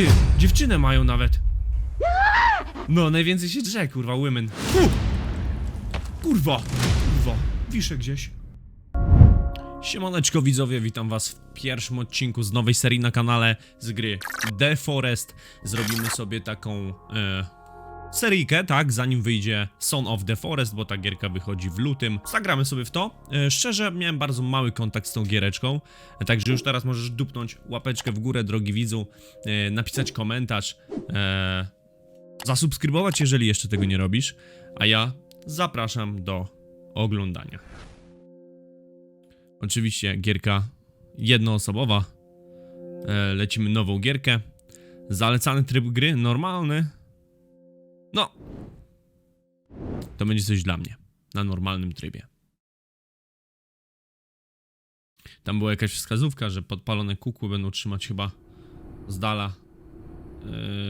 Ty, dziewczynę mają nawet. No, najwięcej się drze, kurwa, women. U! Kurwa, kurwa, wiszę gdzieś. Siemaneczko widzowie, witam was w pierwszym odcinku z nowej serii na kanale z gry The Forest. Zrobimy sobie taką e, seryjkę, tak, zanim wyjdzie Son of the Forest, bo ta gierka wychodzi w lutym. Zagramy sobie w to. E, szczerze, miałem bardzo mały kontakt z tą giereczką, e, także już teraz możesz dupnąć łapeczkę w górę, drogi widzu, e, napisać komentarz, zasubskrybować, jeżeli jeszcze tego nie robisz, a ja zapraszam do oglądania. Oczywiście gierka jednoosobowa. Lecimy nową gierkę. Zalecany tryb gry, normalny. No. To będzie coś dla mnie. Na normalnym trybie. Tam była jakaś wskazówka, że podpalone kukły będą trzymać chyba z dala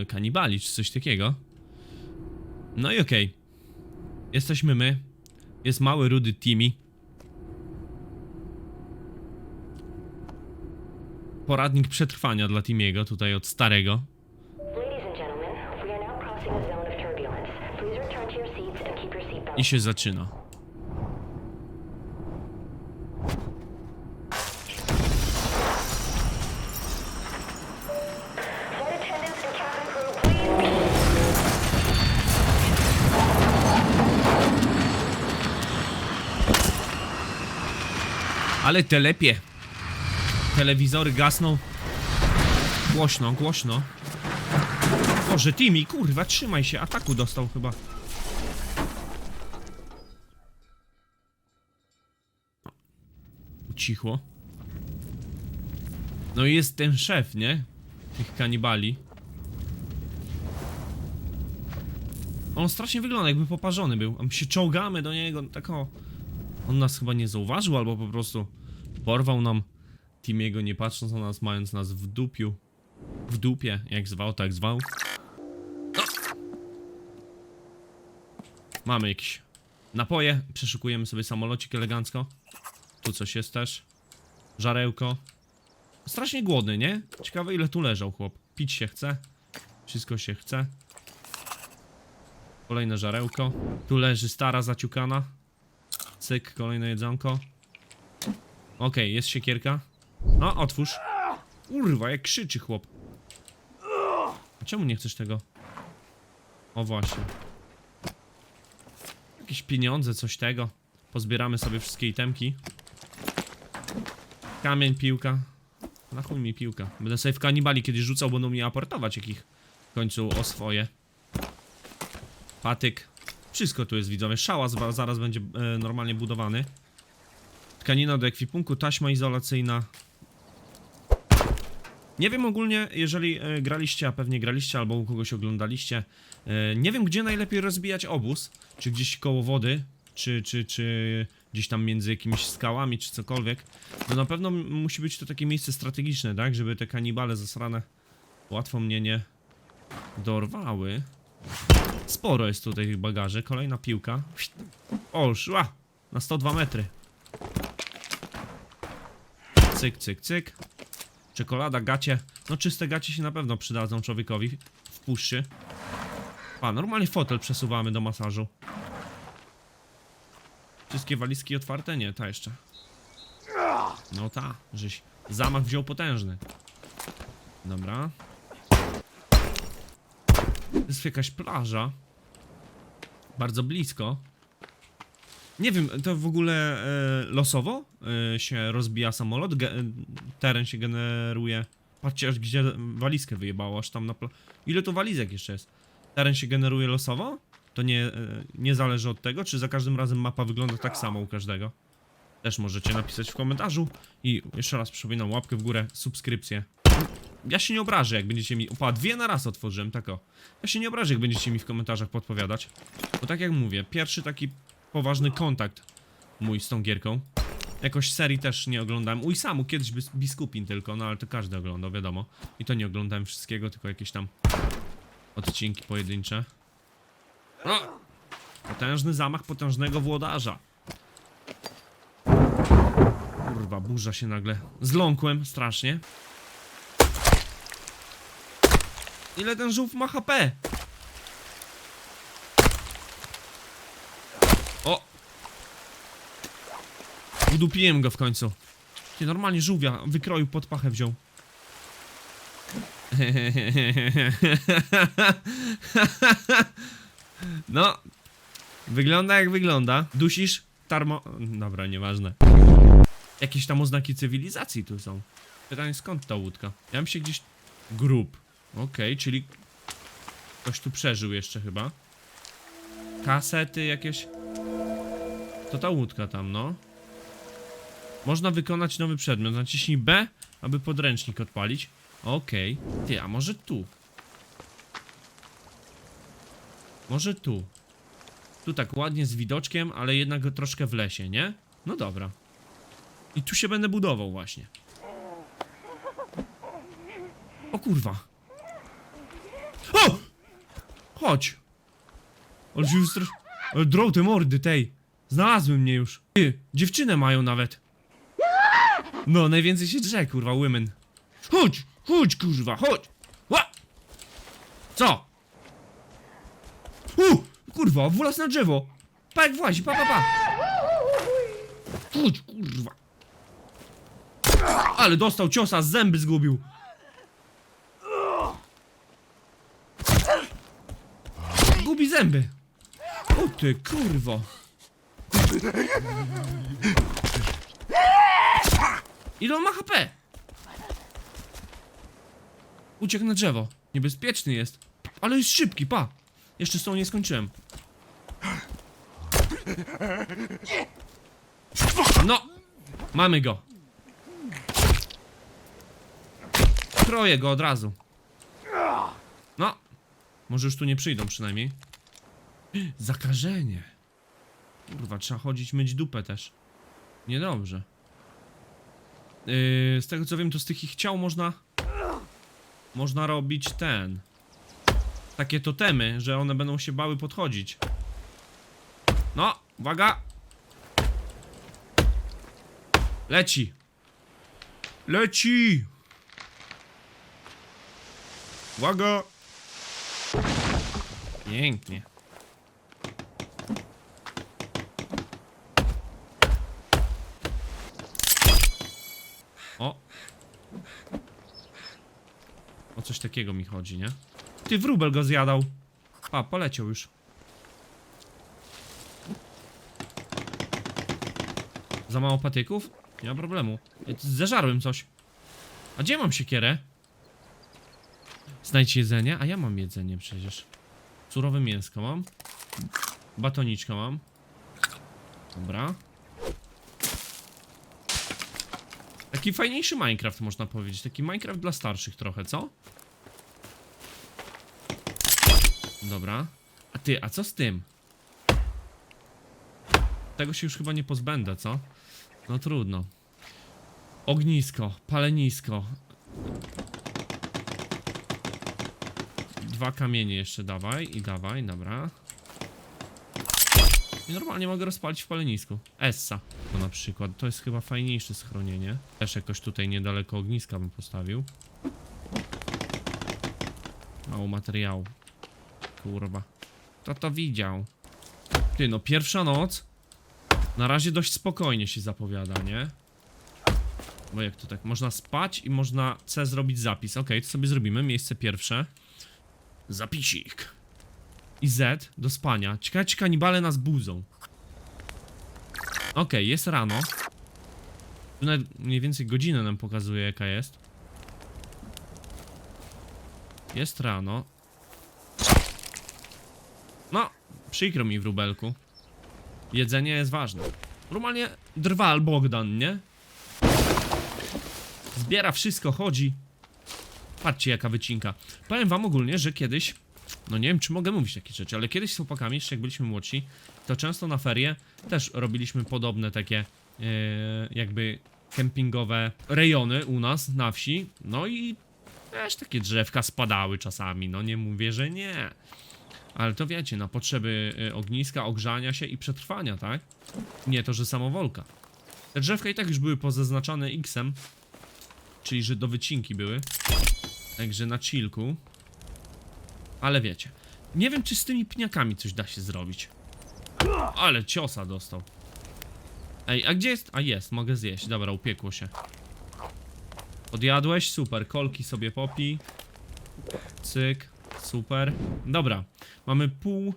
e, kanibali, czy coś takiego. No i okej. Jesteśmy my. Jest mały, rudy Timmy. poradnik przetrwania dla Timiego, tutaj od starego. I się zaczyna. Ale telepie. Telewizory gasną. Głośno, głośno. Boże, Timi, kurwa, trzymaj się. Ataku dostał chyba. Ucichło. No i jest ten szef, nie? Tych kanibali. On strasznie wygląda, jakby poparzony był. A my się czołgamy do niego, tak o... On nas chyba nie zauważył, albo po prostu porwał nam Timiego, nie patrząc na nas, mając nas w dupiu. W dupie, jak zwał, tak zwał. No. Mamy jakieś napoje, przeszukujemy sobie samolocik elegancko. Tu coś jest też. Żarełko. Strasznie głodny, nie? Ciekawe ile tu leżał chłop. Pić się chce. Wszystko się chce. Kolejne żarełko. Tu leży stara zaciukana. Cyk, kolejne jedzonko. Okej, jest siekierka. No, otwórz. Urwa, jak krzyczy chłop. A czemu nie chcesz tego? O właśnie. Jakieś pieniądze, coś tego. Pozbieramy sobie wszystkie itemki. Kamień, piłka. Na chuj mi piłka. Będę sobie w kanibali kiedyś rzucał, będą mi aportować jakich w końcu o swoje. Patyk. Wszystko tu jest widzowie. Szałas zaraz będzie e, normalnie budowany. Tkanina do ekwipunku, taśma izolacyjna. Nie wiem ogólnie, jeżeli e, graliście, a pewnie graliście albo u kogoś oglądaliście. E, nie wiem, gdzie najlepiej rozbijać obóz. Czy gdzieś koło wody, czy, czy, czy gdzieś tam między jakimiś skałami, czy cokolwiek. No na pewno musi być to takie miejsce strategiczne, tak? Żeby te kanibale zasrane łatwo mnie nie dorwały. Sporo jest tutaj bagaży. Kolejna piłka. O, szła! Na 102 metry. Cyk, cyk, cyk. Czekolada, gacie. No czyste gacie się na pewno przydadzą człowiekowi w puszczy. A, normalnie fotel przesuwamy do masażu. Wszystkie walizki otwarte? Nie, ta jeszcze. No ta, żeś zamach wziął potężny. Dobra. Jest jakaś plaża. Bardzo blisko. Nie wiem, to w ogóle e, losowo e, się rozbija samolot, ge, teren się generuje. Patrzcie, aż gdzie walizkę wyjebało, aż tam na. Ile tu walizek jeszcze jest? Teren się generuje losowo? To nie, e, nie zależy od tego, czy za każdym razem mapa wygląda tak samo u każdego? Też możecie napisać w komentarzu. I jeszcze raz przypominam, łapkę w górę, subskrypcję. Ja się nie obrażę, jak będziecie mi... Opa, dwie na raz otworzyłem, tak o. Ja się nie obrażę, jak będziecie mi w komentarzach podpowiadać. Bo tak jak mówię, pierwszy taki poważny kontakt mój z tą gierką. Jakoś serii też nie oglądałem. Uj, samu kiedyś bis biskupin tylko, no ale to każdy oglądał, wiadomo. I to nie oglądałem wszystkiego, tylko jakieś tam odcinki pojedyncze. No! Potężny zamach potężnego włodarza. Kurwa, burza się nagle. Zląkłem strasznie. Ile ten żółw ma HP? O! Udupiłem go w końcu. Ty normalnie żółwia wykroił pod pachę wziął. No, wygląda jak wygląda. Dusisz tarmo... Dobra, nieważne. Jakieś tam oznaki cywilizacji tu są. Pytanie skąd ta łódka? Ja bym się gdzieś... Grób. Okej, czyli... Ktoś tu przeżył jeszcze chyba. Kasety jakieś... To ta łódka tam, no. Można wykonać nowy przedmiot. Naciśnij B, aby podręcznik odpalić. Okej. Ty, a może tu? Może tu. Tu tak ładnie z widoczkiem, ale jednak troszkę w lesie, nie? No dobra. I tu się będę budował właśnie. O kurwa. O! Chodź. Ale się mordy, tej. Znalazły mnie już. Ty, dziewczynę mają nawet. No, najwięcej się drze, kurwa, women. Chodź, chodź, kurwa, chodź. Ła! Co? U! Kurwa, wlazł na drzewo. Pa jak włazi, pa, pa, pa. Chodź, kurwa. Ale dostał ciosa, zęby zgubił. Gubi zęby. O ty, kurwo. Ile on ma HP? Uciekł na drzewo. Niebezpieczny jest. Ale jest szybki, pa. Jeszcze z tą nie skończyłem. No! Mamy go. Kroję go od razu. No. Może już tu nie przyjdą przynajmniej. Zakażenie. Kurwa, trzeba chodzić myć dupę też. Niedobrze. Yy, z tego co wiem, to z tych ich ciał można... Można robić ten... Takie totemy, że one będą się bały podchodzić. No, uwaga! Leci! Leci! Uwaga! Pięknie. O! O coś takiego mi chodzi, nie? Ty wróbel go zjadał. A, poleciał już. Za mało patyków? Nie ma problemu. Zeżarłem coś. A gdzie mam siekierę? Znajdź jedzenie? A ja mam jedzenie przecież. Surowe mięsko mam. Batoniczka mam. Dobra. Taki fajniejszy Minecraft można powiedzieć. Taki Minecraft dla starszych trochę, co? Dobra. A ty, a co z tym? Tego się już chyba nie pozbędę, co? No trudno. Ognisko, palenisko. Dwa kamienie jeszcze dawaj i dawaj, dobra. I normalnie mogę rozpalić w palenisku. Essa. To na przykład. To jest chyba fajniejsze schronienie. Też jakoś tutaj niedaleko ogniska bym postawił. Mało materiału. Kurwa. Kto to widział? Ty, no pierwsza noc. Na razie dość spokojnie się zapowiada, nie? Bo jak to tak? Można spać i można C zrobić zapis. Okej, to sobie zrobimy. Miejsce pierwsze. Zapisik. I Z do spania. Ciekawe, czy kanibale nas budzą. Okej, jest rano. Tu nawet mniej więcej godzinę nam pokazuje, jaka jest. Jest rano. No, przykro mi wróbelku. Jedzenie jest ważne. Normalnie drwal Bogdan, nie? Zbiera wszystko, chodzi. Patrzcie jaka wycinka. Powiem wam ogólnie, że kiedyś, no nie wiem czy mogę mówić takie rzeczy, ale kiedyś z chłopakami, jeszcze jak byliśmy młodsi, to często na ferie też robiliśmy podobne takie e, jakby kempingowe rejony u nas na wsi. No i też takie drzewka spadały czasami, no nie mówię, że nie. Ale to wiecie, na potrzeby y, ogniska, ogrzania się i przetrwania, tak? Nie to, że samowolka. Te drzewka i tak już były pozaznaczone X-em, czyli że do wycinki były. Także na chillku. Ale wiecie. Nie wiem, czy z tymi pniakami coś da się zrobić. Ale ciosa dostał. Ej, a gdzie jest? A jest, mogę zjeść. Dobra, upiekło się. Odjadłeś? Super. Kolki sobie popij. Cyk. Super. Dobra. Mamy pół...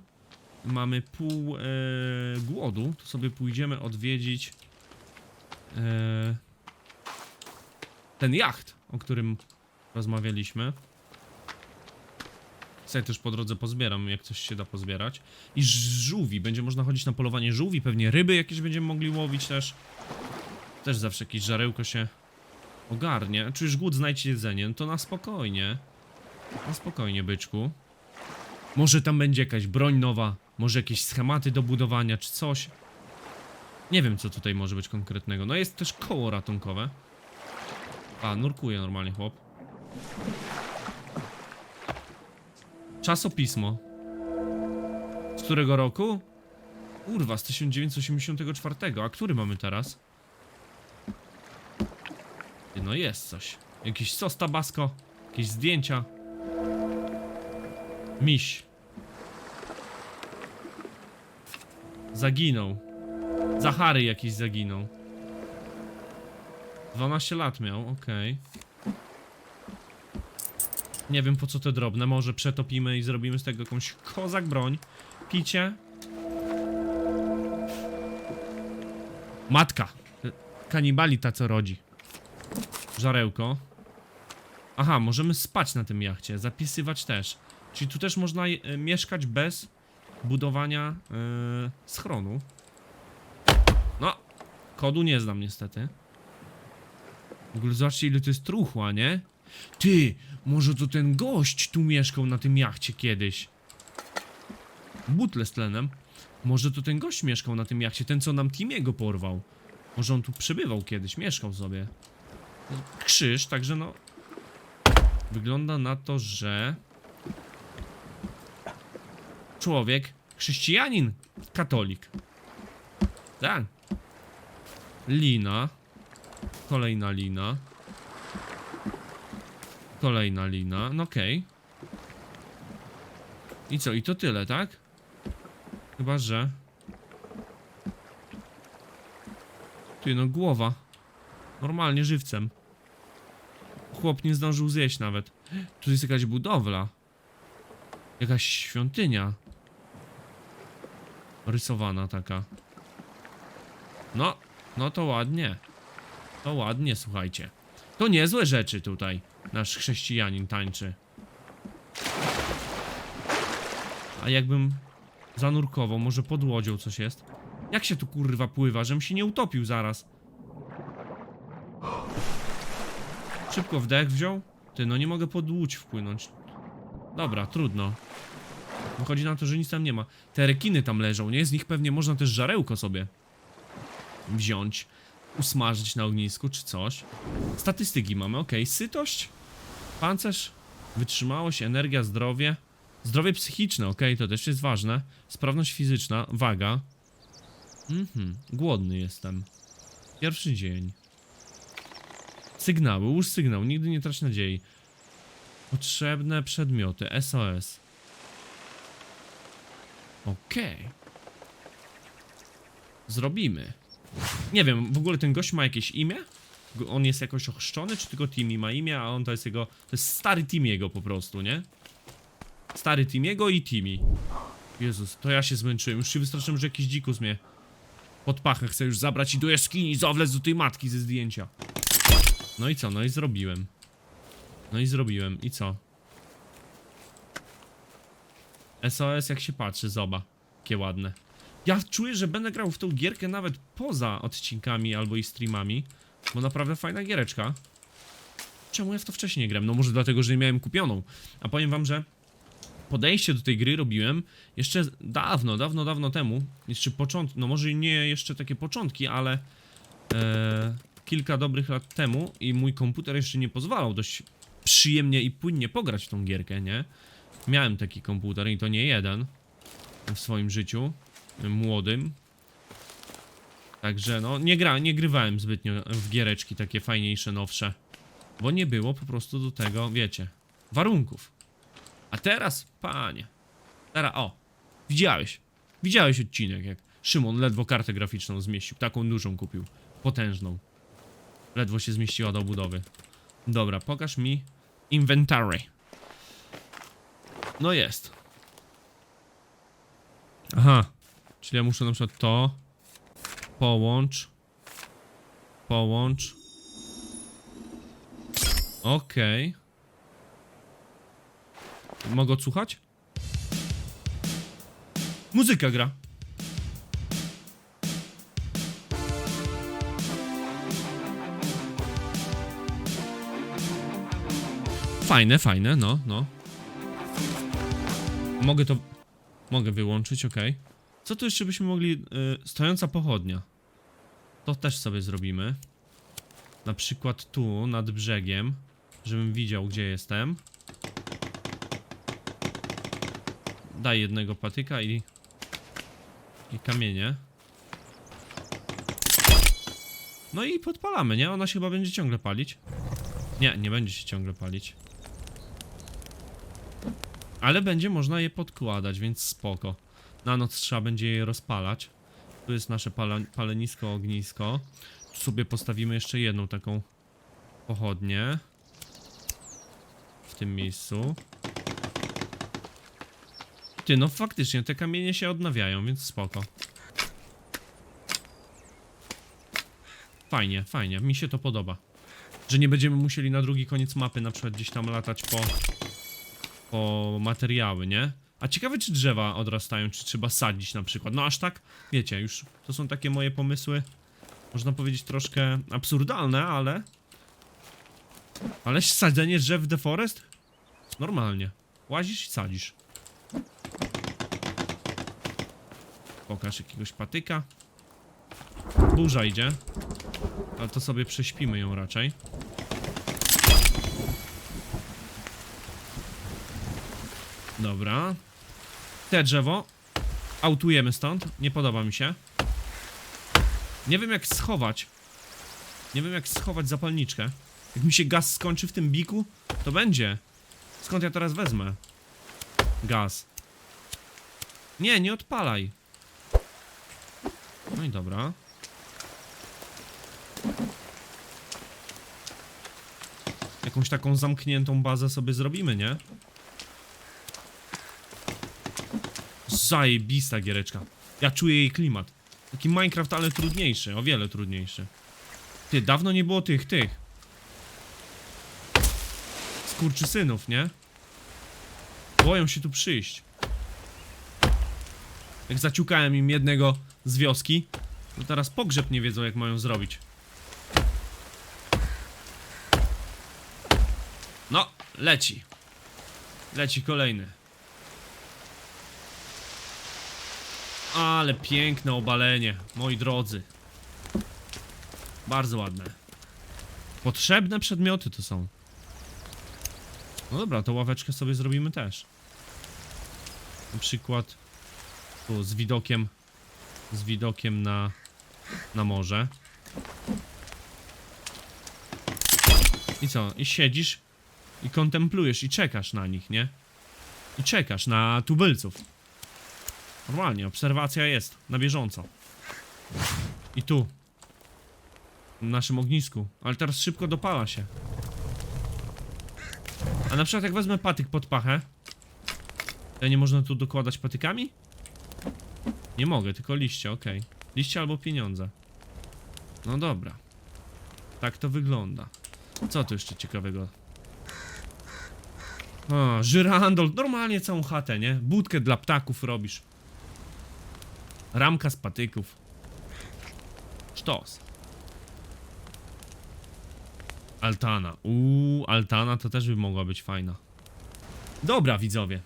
Mamy pół e, głodu. To sobie pójdziemy odwiedzić... E, ten jacht, o którym rozmawialiśmy. Sobie też po drodze pozbieram, jak coś się da pozbierać. I żółwi, będzie można chodzić na polowanie żółwi, pewnie ryby jakieś będziemy mogli łowić też. Też zawsze jakieś żarełko się ogarnie. Czujesz głód, znajdź jedzenie, no to na spokojnie. Na spokojnie, byczku. Może tam będzie jakaś broń nowa, może jakieś schematy do budowania, czy coś. Nie wiem, co tutaj może być konkretnego. No jest też koło ratunkowe. A, nurkuje normalnie chłop. Czasopismo. Z którego roku? Kurwa, z 1984. A który mamy teraz? No jest coś. Jakiś sos tabasco, jakieś zdjęcia. Miś. Zaginął. Zachary jakiś zaginął. 12 lat miał, okej. Nie wiem po co te drobne, może przetopimy i zrobimy z tego jakąś kozak broń. Picie. Matka. Kanibali ta co rodzi. Żarełko. Aha, możemy spać na tym jachcie, zapisywać też. Czyli tu też można e, mieszkać bez budowania e, schronu. No, kodu nie znam niestety. W ogóle zobaczcie ile to jest truchła, nie? Ty, może to ten gość tu mieszkał na tym jachcie kiedyś. Butle z tlenem. Może to ten gość mieszkał na tym jachcie, ten co nam Timiego porwał. Może on tu przebywał kiedyś, mieszkał sobie. Krzyż, także no... Wygląda na to, że... Człowiek, chrześcijanin, katolik. Tak. Lina. Kolejna lina. Kolejna lina. No okej. I co? I to tyle, tak? Chyba, że... Ty, no głowa. Normalnie żywcem. Chłop nie zdążył zjeść nawet. Tu jest jakaś budowla. Jakaś świątynia. Rysowana taka. No, no to ładnie. To ładnie, słuchajcie. To niezłe rzeczy tutaj. Nasz chrześcijanin tańczy. A jakbym zanurkował, może pod łodzią coś jest? Jak się tu kurwa pływa, żebym się nie utopił zaraz? Szybko wdech wziął? Ty, no nie mogę pod łódź wpłynąć. Dobra, trudno. Wychodzi na to, że nic tam nie ma. Te rekiny tam leżą, nie? Z nich pewnie można też żarełko sobie wziąć, usmażyć na ognisku czy coś. Statystyki mamy, ok. Sytość, pancerz, wytrzymałość, energia, zdrowie. Zdrowie psychiczne, ok, to też jest ważne. Sprawność fizyczna, waga. Mhm, głodny jestem. Pierwszy dzień. Sygnały, łóż sygnał, nigdy nie trać nadziei. Potrzebne przedmioty, SOS. Okej. Zrobimy. Nie wiem, w ogóle ten gość ma jakieś imię? On jest jakoś ochrzczony, czy tylko Timmy ma imię, a on to jest jego... To jest stary Timiego po prostu, nie? Stary Timiego i Timmy. Jezus, to ja się zmęczyłem. Już się wystraszyłem, że jakiś dzikus mnie pod pachę chce już zabrać i do jaskini zawlec do tej matki ze zdjęcia. No i co? No i zrobiłem. No i zrobiłem. I co? SOS jak się patrzy, zoba. Jakie ładne. Ja czuję, że będę grał w tą gierkę nawet poza odcinkami albo i streamami, bo naprawdę fajna giereczka. Czemu ja w to wcześniej nie grałem? No może dlatego, że nie miałem kupioną. A powiem wam, że podejście do tej gry robiłem jeszcze dawno, dawno, dawno temu. Jeszcze początki, no może nie jeszcze takie początki, ale e, kilka dobrych lat temu i mój komputer jeszcze nie pozwalał dość przyjemnie i płynnie pograć w tą gierkę, nie? Miałem taki komputer i to nie jeden w swoim życiu młodym. Także no, nie gra, nie grywałem zbytnio w giereczki takie fajniejsze, nowsze. Bo nie było po prostu do tego, wiecie, warunków. A teraz, panie. Teraz, o. Widziałeś. Widziałeś odcinek, jak Szymon ledwo kartę graficzną zmieścił. Taką dużą kupił. Potężną. Ledwo się zmieściła do budowy. Dobra, pokaż mi inventory. No jest. Aha. Czyli ja muszę na przykład to. Połącz. Połącz. Okej. Mogę odsłuchać? Muzyka gra. Fajne, fajne, no, no. Mogę to... Mogę wyłączyć, ok. Co tu jeszcze byśmy mogli... y, stojąca pochodnia. To też sobie zrobimy. Na przykład tu, nad brzegiem. Żebym widział, gdzie jestem. Daj jednego patyka i... I kamienie. No i podpalamy, nie? Ona się chyba będzie ciągle palić. Nie, nie będzie się ciągle palić. Ale będzie można je podkładać, więc spoko. Na noc trzeba będzie je rozpalać. Tu jest nasze pala palenisko, ognisko. Tu sobie postawimy jeszcze jedną taką pochodnię. W tym miejscu. Ty, no faktycznie, te kamienie się odnawiają, więc spoko. Fajnie, fajnie, mi się to podoba. Że nie będziemy musieli na drugi koniec mapy na przykład gdzieś tam latać po, materiały, nie? A ciekawe czy drzewa odrastają, czy trzeba sadzić na przykład. No aż tak, wiecie, już to są takie moje pomysły, można powiedzieć troszkę absurdalne, ale... Ale sadzenie drzew w The Forest? Normalnie. Łazisz i sadzisz. Pokaż jakiegoś patyka. Burza idzie. Ale to sobie prześpimy ją raczej. Dobra. Te drzewo. Autujemy stąd. Nie podoba mi się. Nie wiem jak schować. Nie wiem jak schować zapalniczkę. Jak mi się gaz skończy w tym biku, to będzie. Skąd ja teraz wezmę? Gaz. Nie, nie odpalaj. No i dobra. Jakąś taką zamkniętą bazę sobie zrobimy, nie? Zajebista giereczka. Ja czuję jej klimat. Taki Minecraft, ale trudniejszy, o wiele trudniejszy. Ty, dawno nie było tych, tych. Skurczysynów, nie? Boją się tu przyjść. Jak zaciukałem im jednego z wioski, to teraz pogrzeb nie wiedzą jak mają zrobić. No, leci. Leci kolejny. Ale piękne obalenie, moi drodzy. Bardzo ładne. Potrzebne przedmioty to są. No dobra, to ławeczkę sobie zrobimy też. Na przykład tu z widokiem z widokiem na na morze. I co? I siedzisz i kontemplujesz i czekasz na nich, nie? I czekasz na tubylców. Normalnie, obserwacja jest na bieżąco. I tu. W naszym ognisku. Ale teraz szybko dopala się. A na przykład jak wezmę patyk pod pachę, to nie można tu dokładać patykami? Nie mogę, tylko liście, okej. Liście albo pieniądze. No dobra. Tak to wygląda. Co tu jeszcze ciekawego? O, żyrandol, normalnie całą chatę, nie? Budkę dla ptaków robisz. Ramka z patyków. Sztos. Altana. Uuu, altana to też by mogła być fajna. Dobra, widzowie.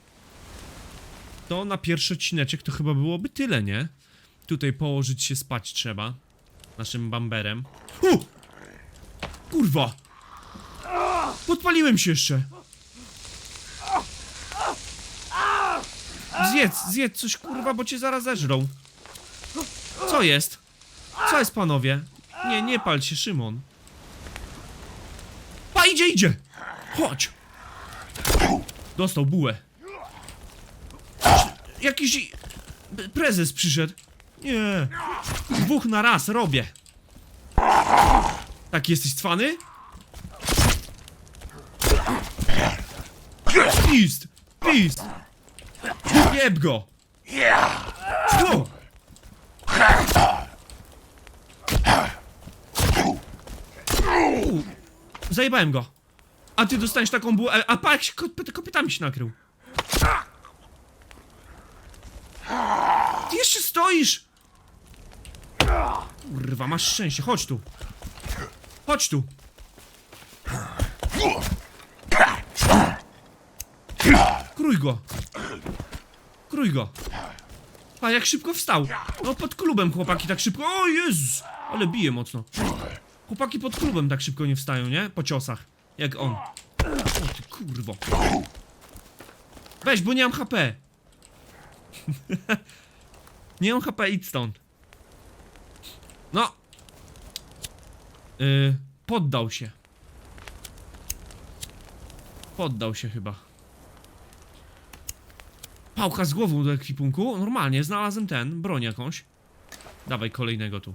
To na pierwszy odcineczek to chyba byłoby tyle, nie? Tutaj położyć się spać trzeba. Naszym bamberem. U! Kurwa! Podpaliłem się jeszcze! Zjedz, zjedz coś kurwa, bo cię zaraz zeżrą. Co jest? Co jest panowie? Nie, nie pal się, Szymon. Pa, idzie, idzie! Chodź! Dostał bułę. jakiś prezes przyszedł. Nie. Dwóch na raz robię. Tak, jesteś cwany? Pist! Pist! Jeb go! U, Zajebałem go. A ty dostaniesz taką bułę. A pa, jak się kopy- kopytami się nakrył. Ty jeszcze stoisz! Kurwa, masz szczęście, chodź tu. Chodź tu. Krój go. Krój go. A jak szybko wstał. No pod klubem chłopaki tak szybko. O Jezus! Ale bije mocno. Chłopaki pod klubem tak szybko nie wstają, nie? Po ciosach. Jak on. O ty kurwo. Weź, bo nie mam HP. nie mam HP, idź stąd. No. Yy, poddał się. Poddał się chyba. Pałka z głową do ekwipunku? Normalnie, znalazłem ten, broń jakąś. Dawaj kolejnego tu.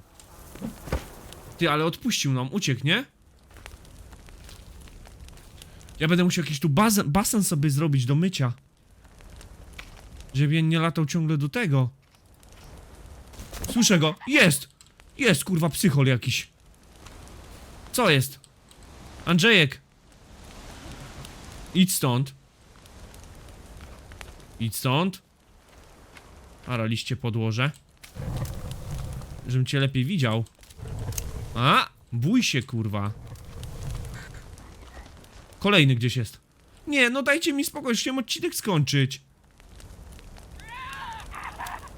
Ty, ale odpuścił nam, uciekł, nie? Ja będę musiał jakiś tu basen, basen sobie zrobić do mycia. Żeby nie latał ciągle do tego. Słyszę go. Jest! Jest, kurwa, psychol jakiś. Co jest? Andrzejek. Idź stąd. Idź stąd. Ara, liście podłoże. Żebym cię lepiej widział. A! Bój się, kurwa. Kolejny gdzieś jest. Nie, no dajcie mi spokój, chciałem odcinek skończyć.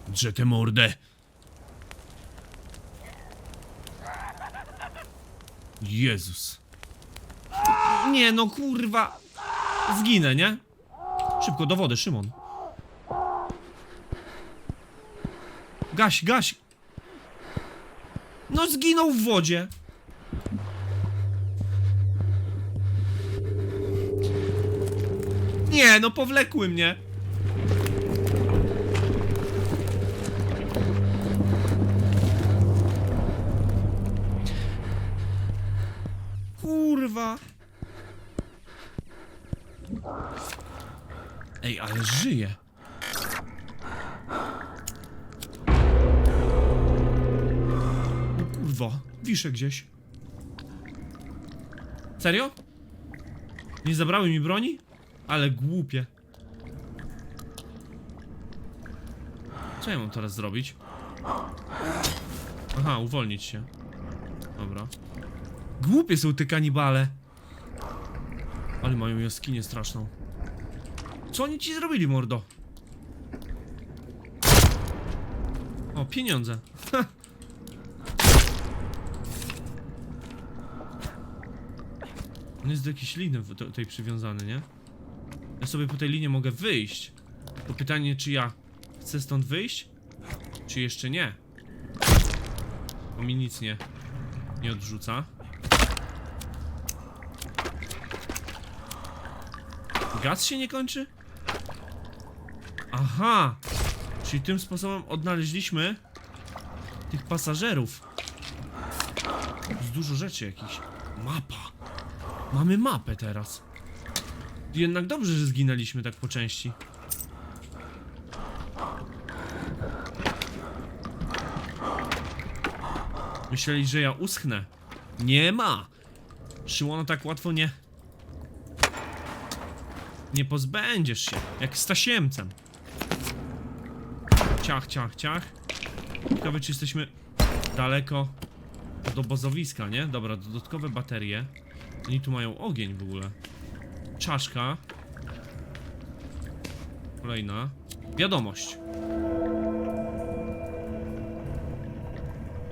Drze tę mordę. Jezus. Nie, no kurwa. Zginę, nie? Szybko do wody, Szymon. Gaś, gaś. No zginął w wodzie. Nie, no powlekły mnie. Kurwa. Ej, ale żyje. Kurwa, wiszę gdzieś. Serio? Nie zabrały mi broni? Ale głupie. Co ja mam teraz zrobić? Aha, uwolnić się. Dobra. Głupie są te kanibale. Ale mają jaskinię straszną. Co oni ci zrobili, mordo? O, pieniądze. On jest do jakiejś liny tej przywiązany, nie? Ja sobie po tej linie mogę wyjść. To pytanie, czy ja chcę stąd wyjść? Czy jeszcze nie? Bo mi nic nie, nie odrzuca. Gaz się nie kończy? Aha! Czyli tym sposobem odnaleźliśmy tych pasażerów. Jest dużo rzeczy jakichś. Mapa. Mamy mapę teraz. Jednak dobrze, że zginęliśmy tak po części. Myśleli, że ja uschnę. Nie ma! Szymona tak łatwo nie... Nie pozbędziesz się, jak z tasiemcem. Ciach, ciach, ciach. Ciekawe, czy jesteśmy daleko do bazowiska, nie? Dobra, dodatkowe baterie. Oni tu mają ogień w ogóle. Czaszka. Kolejna. Wiadomość.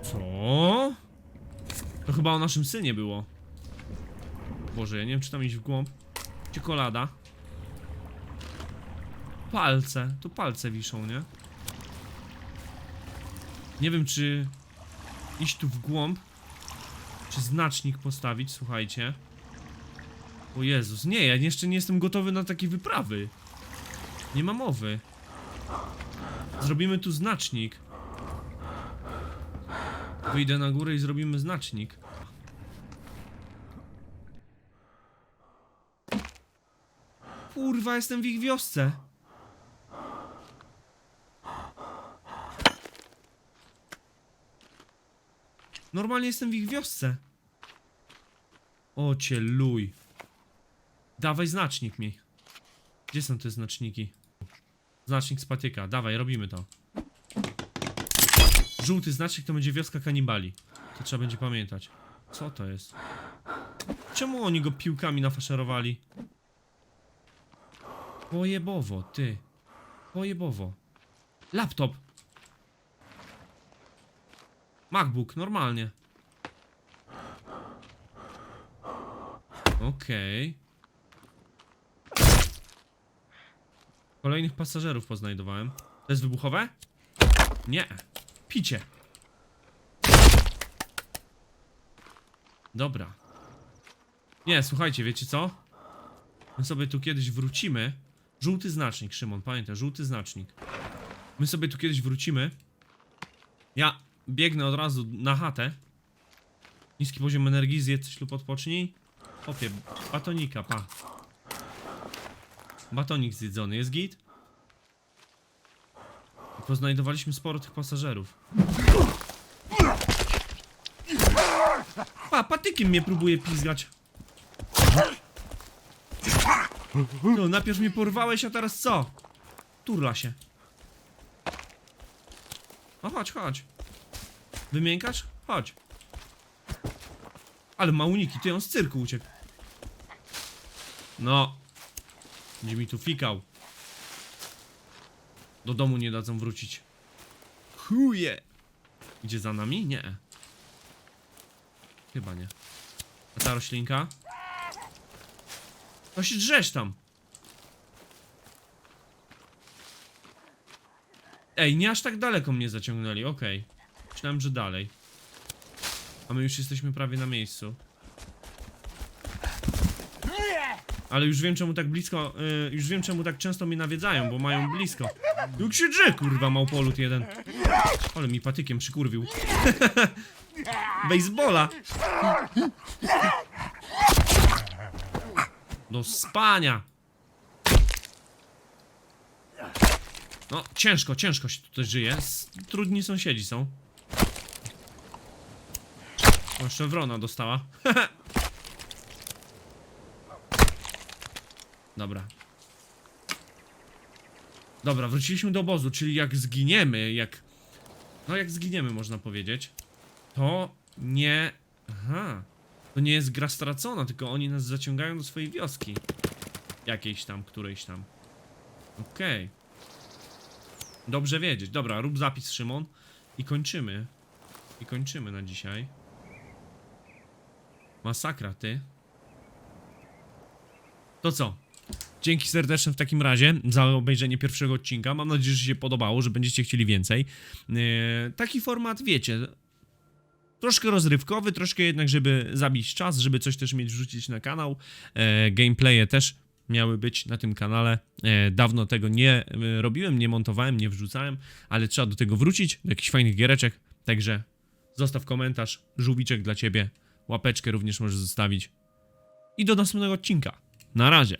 Co? To chyba o naszym synie było. Boże, ja nie wiem, czy tam iść w głąb. Czekolada. Palce. Tu palce wiszą, nie? Nie wiem, czy iść tu w głąb, czy znacznik postawić, słuchajcie. O Jezus, nie, ja jeszcze nie jestem gotowy na takie wyprawy. Nie ma mowy. Zrobimy tu znacznik. Wyjdę na górę i zrobimy znacznik. Kurwa, jestem w ich wiosce. Normalnie jestem w ich wiosce. O luj. Dawaj znacznik mi. Gdzie są te znaczniki? Znacznik z patyka. Dawaj, robimy to. Żółty znacznik to będzie wioska kanibali. To trzeba będzie pamiętać. Co to jest? Czemu oni go piłkami nafaszerowali? Pojebowo, ty. Pojebowo. Laptop. MacBook, normalnie. Okej. Kolejnych pasażerów poznajdowałem. To jest wybuchowe? Nie. Picie. Dobra. Nie, słuchajcie, wiecie co? My sobie tu kiedyś wrócimy. Żółty znacznik, Szymon, pamiętaj, żółty znacznik. My sobie tu kiedyś wrócimy. Ja biegnę od razu na chatę. Niski poziom energii, zjedz coś lub odpocznij. Opie, batonika, pa. Batonik zjedzony, jest git? Poznajdowaliśmy sporo tych pasażerów. Pa, patykiem mnie próbuje pizgać. No, najpierw mnie porwałeś, a teraz co? Turla się. No chodź, chodź. Wymiękasz? Chodź. Ale ma uniki, ty on z cyrku uciekł. No. Będzie mi tu fikał. Do domu nie dadzą wrócić. Chuje. Idzie za nami? Nie. Chyba nie. A ta roślinka? No się drzesz tam. Ej, nie aż tak daleko mnie zaciągnęli, okej. Myślałem, że dalej. A my już jesteśmy prawie na miejscu. Ale już wiem czemu tak blisko, y, już wiem czemu tak często mnie nawiedzają, bo mają blisko. Jak się drze, kurwa, małpolut jeden. Ale mi patykiem przykurwił. Bejsbola. Do spania. No, ciężko, ciężko się tutaj żyje. Trudni sąsiedzi są. O, jeszcze wrona dostała. Dobra. Dobra, wróciliśmy do obozu, czyli jak zginiemy, jak... No jak zginiemy, można powiedzieć, to nie... Aha. To nie jest gra stracona, tylko oni nas zaciągają do swojej wioski. Jakiejś tam, którejś tam. Okej. Dobrze wiedzieć. Dobra, rób zapis, Szymon. I kończymy. I kończymy na dzisiaj. Masakra, ty. To co? Dzięki serdeczne w takim razie za obejrzenie pierwszego odcinka. Mam nadzieję, że się podobało, że będziecie chcieli więcej. Eee, taki format, wiecie, troszkę rozrywkowy, troszkę jednak, żeby zabić czas, żeby coś też mieć wrzucić na kanał. E, gameplaye też miały być na tym kanale. E, dawno tego nie e, robiłem, nie montowałem, nie wrzucałem, ale trzeba do tego wrócić, do jakichś fajnych giereczek. Także zostaw komentarz, żółwiczek dla ciebie, łapeczkę również możesz zostawić. I do następnego odcinka. Na razie.